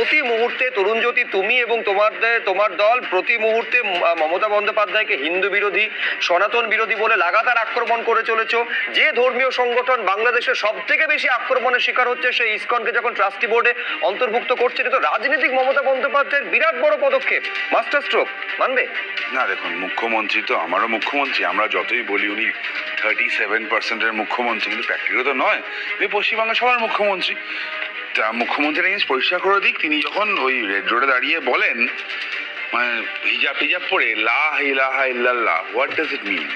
প্রতি মুহূর্তে তরুণ জ্যোতি, তুমি এবং তোমাদের তোমার দল প্রতি মুহূর্তে মমতা বন্দ্যোপাধ্যায়কে হিন্দু বিরোধী, সনাতন বিরোধী বলে লাগাতার আক্রমণ করে চলেছ। যে ধর্মীয় সংগঠন বাংলাদেশের সব থেকে বেশি আক্রমণের শিকার হচ্ছে, সেই ইসকনকে যখন ট্রাস্টি বোর্ডে অন্তর্ভুক্ত করছে তো রাজনীতিক মমতা বন্দ্যোপাধ্যায়ের বিরাট বড় পদক্ষেপ। মাস্টার স্ট্রোক, মানবে? না, দেখুন, মুখ্যমন্ত্রী তো আমারও মুখ্যমন্ত্রী, আমরা যতই বলি উনি থার্টি সেভেন পার্সেন্টের মুখ্যমন্ত্রী, কিন্তু প্র্যাকটিক্যাল তো নয় তিনি পশ্চিমবঙ্গের সবার মুখ্যমন্ত্রী। মুখ্যমন্ত্রী জিনিস পরিষ্কার করে দিক, তিনি যখন ওই রেড রোডে দাঁড়িয়ে বলেন মানে হিজাব টিজাব পরে লা ইলাহা ইল্লাল্লাহ হোয়াট ডাজ ইট মিন?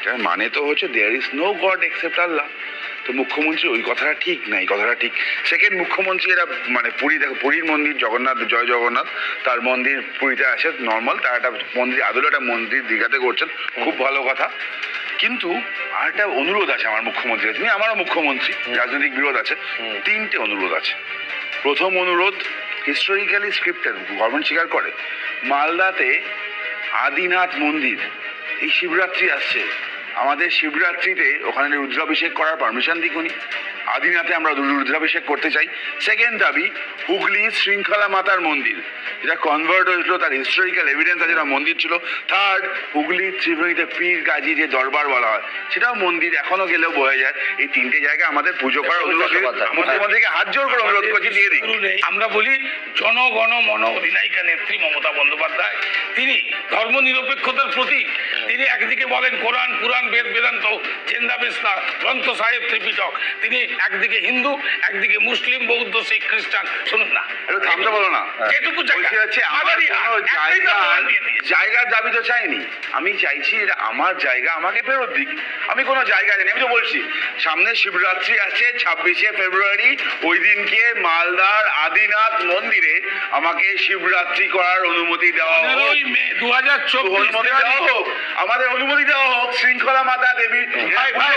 এটার মানে তো হচ্ছে there is no God except Allah. তো মুখ্যমন্ত্রী ওই কথাটা ঠিক নাই, কথাটা ঠিক। সেকেন্ড মুখ্যমন্ত্রী এরা মানে পুরী, দেখো, পুরীর মন্দির, জগন্নাথ, জয় জগন্নাথ, তার মন্দির পুরীতে আসে নর্মাল তার একটা মন্দির আদলে একটা মন্দির দীঘাতে করছেন, খুব ভালো কথা। কিন্তু আরেকটা অনুরোধ আছে আমার মুখ্যমন্ত্রী তিনি আমারও মুখ্যমন্ত্রী রাজনৈতিক বিরোধ আছে। তিনটে অনুরোধ আছে। প্রথম অনুরোধ হিস্টোরিক্যালি স্ক্রিপ্টেড গভর্নমেন্ট স্বীকার করে মালদাতে আদিনাথ মন্দির এই শিবরাত্রি আসছে। আমাদের শিবরাত্রিতে ওখানে রুদ্রাভিষেক করার পারমিশন দিক উনি আদিনাথে আমরা রুদ্রাভিষেক করতে চাই। সেকেন্ড দাবি হুগলি শৃঙ্খলা মাতার মন্দির। যেটা কনভার্ট হয়েছিল তার হিস্টোরিক্যাল এভিডেন্স আছে মন্দির ছিল। থার্ড হুগলি ত্রিভুণীতে পীর গাজী যে দরবার বলা হয় সেটাও মন্দির এখনও গেলেও বোঝা যায়। এই তিনটে জায়গাা আমাদের পুজো করার অনুরোধ মুখ্যমন্ত্রীকে হাত জোর করে অনুরোধ করছি দিয়ে দিক আমরা বলি জনগণ মন অধিনায়িকা নেত্রী মমতা বন্দ্যোপাধ্যায়। তিনি ধর্মনিরপেক্ষতার প্রতীক। তিনি একদিকে বলেন কোরআন পুরাণ বেদ বেদান্ত। জেন্দাবেস্তা গ্রন্থ সাহেব ত্রিপিটক। তিনি একদিকে হিন্দু একদিকে মুসলিম বৌদ্ধ শিখ খ্রিস্টান। শুনুন না। থামতে বলো না। যেটুকু। জায়গার দাবি তো চাইনি। আমি চাইছি এটা আমার জায়গা আমাকে ফেরত দিক। আমি কোনো জায়গা জানি আমি তো বলছি সামনে শিবরাত্রি আছে ছাব্বিশে ফেব্রুয়ারি। ওই দিনকে মালদার আদিনাথ মন্দিরে আমাকে শিবরাত্রি করার অনুমতি দেওয়া হোক। দু হাজার হোক। আমাদের অনুমতি দেওয়া হোক শৃঙ্খলা মাতা দেবী। ভাই, ভাই,